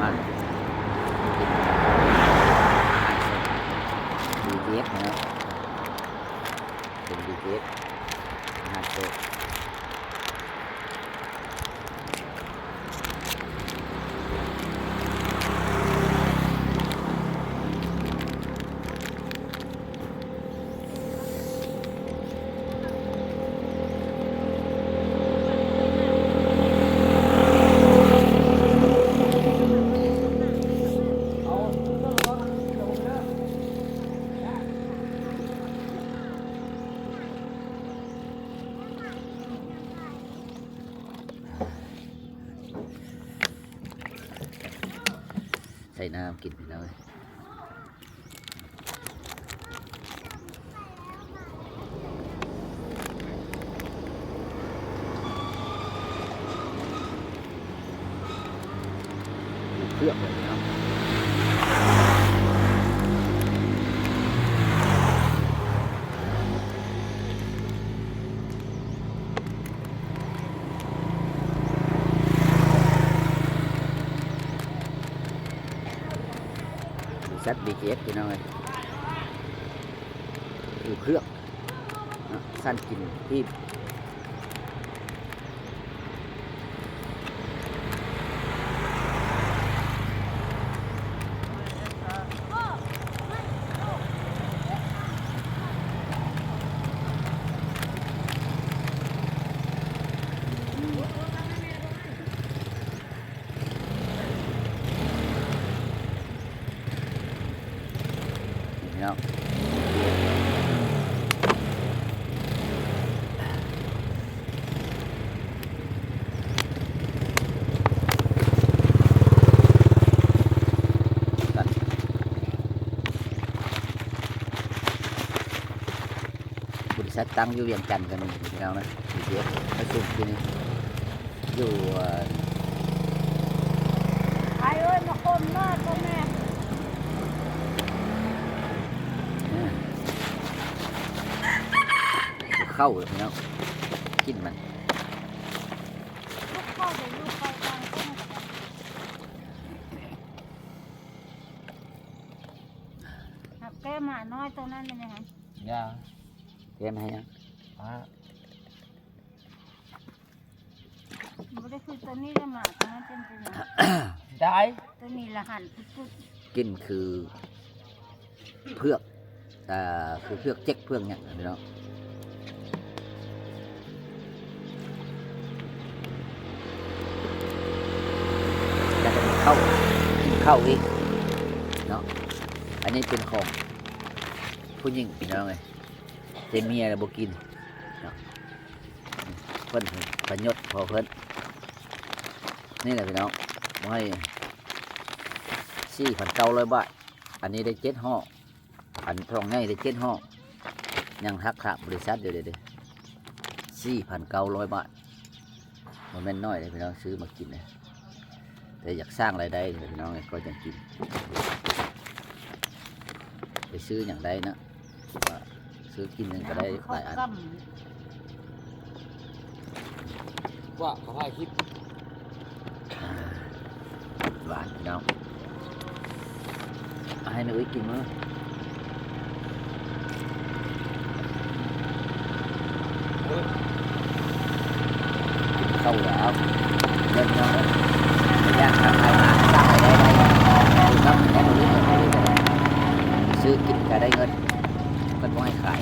มาดีเจฟนะครับเป็นดีเจฟอาหารส ใส่น้ำกินไปแล้วเว้ยดูเครื่อง เลยนะครับบริษัท BGF พี่น้องเลยดูเครื่องสั้นกินที่ nào. Sẽ tăng vô viên cành gần nào nè. Thì biết nó xuống kia này. Dù ờ, ai ơi nó khôn nó, con nè เข้าเลยพี่น้องกินมันลูกเข้าเดี๋ยวลูกไปกลางต้นหักแก้มหมาน้อยตัวนั้นเป็นยังไงยาเรียนให้ยังอ่าไม่ได้คือตัวนี้เลยหมาตัวนั้นเป็นเป็นหมาได้ตัวนี้ละหันปุ๊บปุ๊บกินคือเพือกอ่าคือเพือกเจ๊กเพือกเนี่ยพี่น้องแล้วก็มีข้าว กินข้าวอีกเนาะอันนี้เป็นของผู้หญิงพี่น้องเลยแต่เมียเรบกินเนาะเพิ่นพยศพอเพิ่นนี่แหละพี่น้องบ่ให้สี่พันเก้าร้อยบาทอันนี้ได้เจ็ดห้ออันทองง่ายได้เจ็ดห้อยังทักขะบริษัทเดี๋ยวเดี๋ยวสี่พันเก้าร้อยบาทมันแม่นน้อยเลยพี่น้องซื้อมากินเลย แต่อยากสร้างรายได้เลยพี่น้องก็จะกิน ไปซื้ออย่างใดนะว่าซื้อกินหนึงก็ได้ห เขา ลายอัน ก ว่าเขาพายคลิป หวานพี่น้องเอาให้หนูอีกกินมั้งเข้าแล้วเดินน้อง ยากทำอะไรมาสร้างรายได้ได้ต้องแต่ตรงนี้ก็ได้ซื้อกินก็ได้เงินก็ต้องให้ขาย